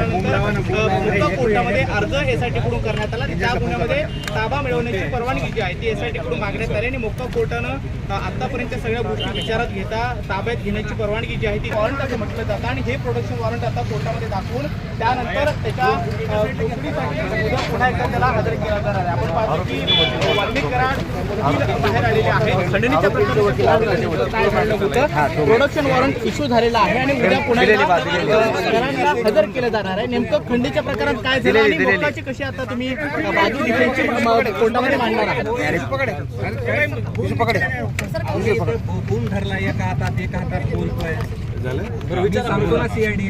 झाल्यानंतर अ, कोर्टामध्ये अर्ज एसआयटी कडून करण्यात आला. त्या गुन्ह्यामध्ये ताबा मिळवण्याची परवानगी जी आहे ती एसआयटी कडून मागण्यात आली. आणि मोक्का कोर्टानं आतापर्यंत सगळ्या गोष्टी विचारात घेता ताब्यात घेण्याची परवानगी जी आहे ती वॉरंट असं म्हटलं जातं. आणि हे प्रोडक्शन वॉरंट आता कोर्टामध्ये दाखवून त्यानंतर त्याच्या उद्या पुन्हा एकदा त्याला हजर केला जाणार आहे. आपण पाहतो की वाल्मिक कराड बाहेर आलेले आहेत खंडणीच्या प्रकरणामध्ये होतं? प्रोडक्शन वॉरंट इश्यू झालेला आहे. आणि उद्या पुन्हा एकदा, हजर केलं जाणार आहे. नेमकं खंडीच्या प्रकारात काय झालं आणि मोक्काची कशी आता तुम्ही बाजू डिफेन्सची कोर्टामध्ये मांडणार आहात? फोन धरला एका हातात एका हातात बोलतोय. सांगतो ना सीआयडी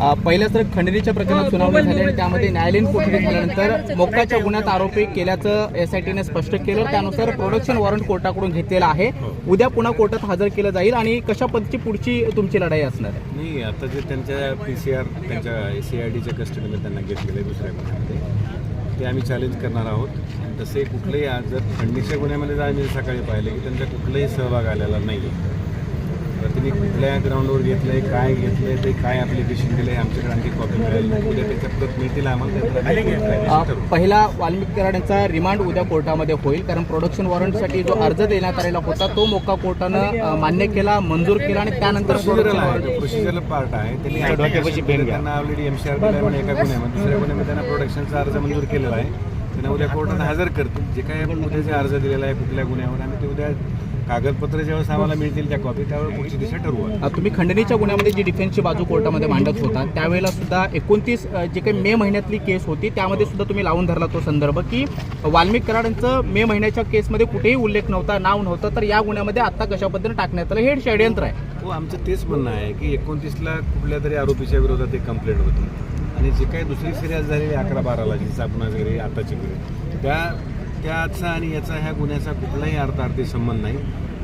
अ, पहिल्याच तर खंडणीच्या प्रकरणात सुनावणी झाली आणि त्यामध्ये न्यायालयीन कोठडी झाल्यानंतर मोक्काच्या गुन्ह्यात आरोपी केल्याचं एसआयटीने स्पष्ट केलं. त्यानुसार प्रोडक्शन वॉरंट कोर्टाकडून घेतलेलं आहे. उद्या पुन्हा कोर्टात हजर केलं जाईल आणि कशा पद्धतीची पुढची तुमची लढाई असणार आहे? नाही आता जे त्यांच्या पी सी आर त्यांच्या सी आय डीच्या कस्टडीमध्ये त्यांना घेतलेलं आहे दुसऱ्या गुन्ह्यामध्ये ते आम्ही चॅलेंज करणार आहोत. तसे कुठलेही आज जर खंडणीच्या गुन्ह्यामध्ये जर आम्ही सकाळी पाहिले की त्यांचा कुठलाही सहभाग आलेला नाही आहे त्यांनी कुठल्या ग्राउंडवर घेतलं आहे काय घेतलं आहे ते काय ॲप्लिकेशन दिलं आहे आमच्याकडे आणखी कॉपी मिळेल. उद्या त्याच्या प्रत मिळतील आम्हाला. पहिला वाल्मिक कराड यांचा रिमांड उद्या कोर्टामध्ये होईल कारण प्रोडक्शन वॉरंटसाठी जो अर्ज देण्यात आलेला होता तो मोक्का कोर्टानं मान्य केला मंजूर केला आणि त्यानंतर प्रोसिजरल आहे. पार्ट आहे. त्यांनी त्यांना ऑलरेडी एमसीआर दिला म्हणून एका गुन्ह्यामध्ये दुसऱ्या गुन्ह्यामध्ये त्यांना प्रोडक्शनचा अर्ज मंजूर केलेला आहे. त्यांना उद्या कोर्टात हजर करतील. जे काही आपण उद्याचे अर्ज दिलेला आहे कुठल्या गुन्ह्यावर आम्ही ते उद्या कागदपत्र ज्यावेळेस आम्हाला मिळतील त्या कॉपी त्यावेळेस पुढची दिशा ठरवू तुम्ही खंडणीच्या गुन्ह्यामध्ये जी डिफेन्सची बाजू कोर्टामध्ये मांडत होता त्यावेळेला सुद्धा एकोणतीस जे काही मे महिन्यातली केस होती त्यामध्ये सुद्धा तुम्ही लावून धरला तो संदर्भ की वाल्मिक कराड यांचं मे महिन्याच्या केसमध्ये कुठेही उल्लेख नव्हता नाव नव्हतं तर या गुन्ह्यामध्ये आता कशा पद्धतीने टाकण्यात आलं हे षडयंत्र आहे. हो आमचं तेच म्हणणं आहे की एकोणतीसला कुठल्या तरी आरोपीच्या विरोधात एक कंप्लेंट होती. आणि जे काही दुसरी सिरियस झालेली अकरा बाराला जी चापणा वगैरे आताची वगैरे त्या त्याचा आणि याचा ह्या गुन्ह्याचा कुठलाही अर्थार्थी संबंध नाही.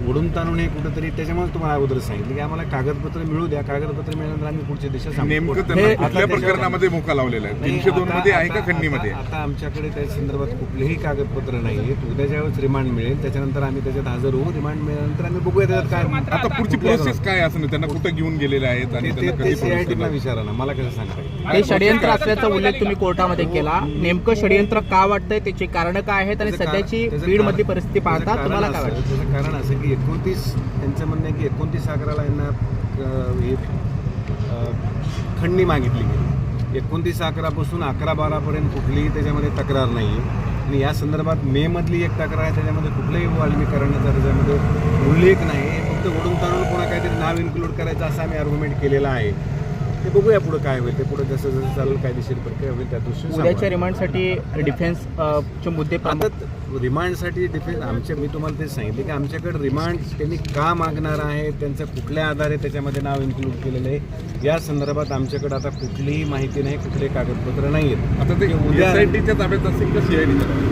ओढून ताणून हे कुठंतरी त्याच्यामुळे तुम्हाला अगोदर सांगितलं की आम्हाला कागदपत्र मिळू द्या. कागदपत्र मिळाल्यानंतर आम्ही पुढची दिशा सांगू. नेमकं हे- त्यांना कुठल्या प्रकरणामध्ये मोका लावलेला आहे? तीनशे दोन मध्ये आहे का खंडणीमध्ये? आता आमच्याकडे त्या संदर्भात कुठलेही कागदपत्र नाही आहेत. उद्या ज्यावेळेस रिमांड मिळेल त्याच्यानंतर आम्ही त्याच्यात हजर होऊ. रिमांड मिळाल्यानंतर आम्ही बघूया त्याच्यात काय आता पुढची प्रोसेस काय असं त्यांना कुठं घेऊन गेलेले आहेत आणि सीआयटीला? विचारा ना. मला कसं सांगता हे षडयंत्र असल्याचा उल्लेख तुम्ही कोर्टामध्ये केला. नेमकं षडयंत्र का वाटतंय? त्याची कारणं काय आहेत? आणि सध्याची त्याचं बीड मधली कारण- परिस्थिती पाहता तुम्हाला काय वाटतं? त्याचं कारण असं की एकोणतीस त्यांचं म्हणणं आहे की एकोणतीस अकराला यांना हे खंडणी मागितली गेली. एकोणतीस अकरापासून अकरा बारापर्यंत कुठलीही त्याच्यामध्ये तक्रार नाही आहे आणि या संदर्भात मे मधली एक तक्रार आहे त्याच्यामध्ये कुठलंही वाल्मी करण्याचा त्याच्यामध्ये उल्लेख नाही. फक्त ओढून ताणून पुन्हा काहीतरी नाव इन्क्लूड करायचं असं आम्ही आर्ग्युमेंट केलेलं आहे. ते बघूया पुढं काय होईल. ते पुढं जसं जसं चालेल कायदेशीर प्रक्रिया होईल त्या दृष्टीने उद्याच्या. रिमांडसाठी डिफेन्स चे मुद्दे आता रिमांडसाठी डिफेन्स आमच्या मी तुम्हाला तेच सांगितले की आमच्याकडे रिमांड त्यांनी का मागणार आहे त्यांचं कुठल्या आधारे त्याच्यामध्ये नाव इन्क्लूड केलेलं आहे? या संदर्भात आमच्याकडे आता कुठलीही माहिती नाही कुठले कागदपत्र नाही आहेत आता ते उद्या ताब्यात असेल का सीआयडीच्या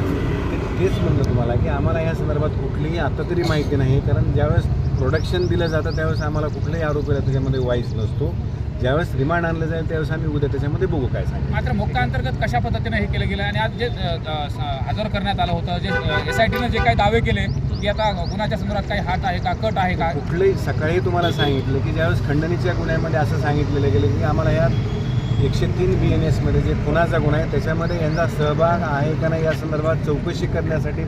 तेच म्हणलं तुम्हाला की आम्हाला या संदर्भात कुठलीही आता तरी माहिती नाही कारण ज्यावेळेस प्रोडक्शन दिलं जातं त्यावेळेस आम्हाला कुठल्याही आरोपीला त्याच्यामध्ये वाईस नसतो. ज्यावेळेस रिमांड आणलं जाईल त्यावेळेस आम्ही उद्या त्याच्यामध्ये बघू काय सांगेल मात्र मोक्का अंतर्गत कशा पद्धतीने हे केलं गेलं? आणि आज जे हजर करण्यात आलं होतं जे एस आय टीनं जे काही दावे केले की आता गुन्ह्याच्या संदर्भात काही हात आहे का कट आहे का? कुठलंही सकाळी तुम्हाला सांगितलं की ज्यावेळेस खंडणीच्या गुन्ह्यामध्ये असं सांगितलेलं गेलं की आम्हाला या एकशे तीन बी एन एसमध्ये जे खुनाचा गुन्हा आहे त्याच्यामध्ये यांचा सहभाग आहे का नाही या संदर्भात चौकशी करण्यासाठी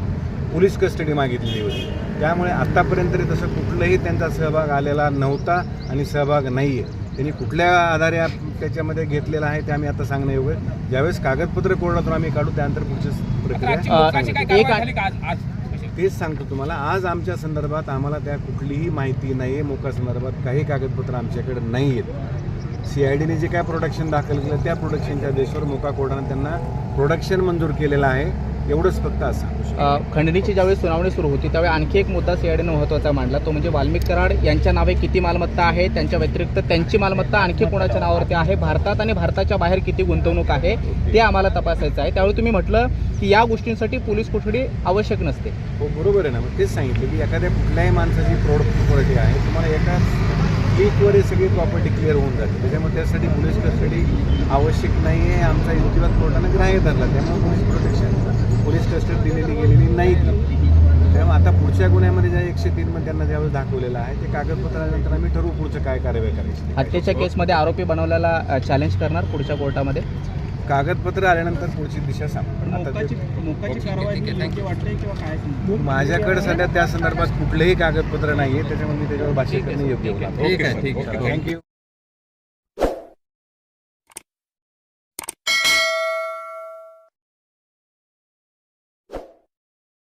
पोलीस कस्टडी मागितलेली होती. त्यामुळे आत्तापर्यंत तरी तसं कुठलंही त्यांचा सहभाग आलेला नव्हता आणि सहभाग नाही आहे त्यांनी कुठल्या आधारे आप- त्याच्यामध्ये घेतलेला आहे ते आम्ही आता सांगणं योग्य आहे. ज्यावेळेस कागदपत्र कोर्टातून आम्ही काढू त्यानंतर पुढची? तेच सांगतो तुम्हाला. आज आमच्या संदर्भात आम्हाला त्या कुठलीही माहिती नाही आहे मोका संदर्भात काही कागदपत्र आमच्याकडे नाही आहेत सी आय डीने जे काय प्रोडक्शन दाखल केलं त्या प्रोडक्शनच्या बेसवर मोका कोर्टानं त्यांना प्रोडक्शन मंजूर केलेलं आहे. एवढंच फक्त असं. खंडणीची ज्यावेळी सुनावणी सुरू होती त्यावेळी आणखी एक मुद्दा सीआयडीनं महत्त्वाचा मांडला. तो म्हणजे वाल्मिक कराड यांच्या नावे किती मालमत्ता आहे? त्यांच्या व्यतिरिक्त त्यांची मालमत्ता आणखी कोणाच्या नावावरती आहे? भारतात आणि भारताच्या बाहेर किती गुंतवणूक आहे? ते आम्हाला तपासायचं आहे. त्यावेळी तुम्ही म्हटलं की या गोष्टींसाठी पोलीस कोठडी आवश्यक नसते. हो बरोबर आहे ना. मग तेच सांगितलं की एखाद्या कुठल्याही माणसाची प्रॉपर्टी आहे तुम्हाला एका क्लिकवर हे सगळी प्रॉपर्टी क्लिअर होऊन जाते. त्याच्यामुळे त्यासाठी पोलीस कस्टडी आवश्यक नाही आहे आमचा युक्तिवाद कोर्टानं ग्राह्य धरला. त्यामुळे पोलीस प्रोटेक्शन पोलीस कस्टडी दिलेली गेलेली नाही त्यामुळे आता पुढच्या गुन्ह्यामध्ये ज्या एकशे तीन मध्ये त्यांना ज्यावेळेस दाखवलेलं आहे ते कागदपत्र आल्यानंतर आम्ही ठरवू पुढचं काय कारवाई करायची हत्येच्या केसमध्ये आरोपी बनवल्याला चॅलेंज करणार पुढच्या कोर्टामध्ये? कागदपत्र आल्यानंतर पुढची दिशा सांग. आता ते- माझ्याकडे सध्या त्या संदर्भात कुठलेही कागदपत्र नाहीये त्याच्यामुळे मी त्याच्यावर भाष्य करणे योग्य आहे, आहे. थँक्यू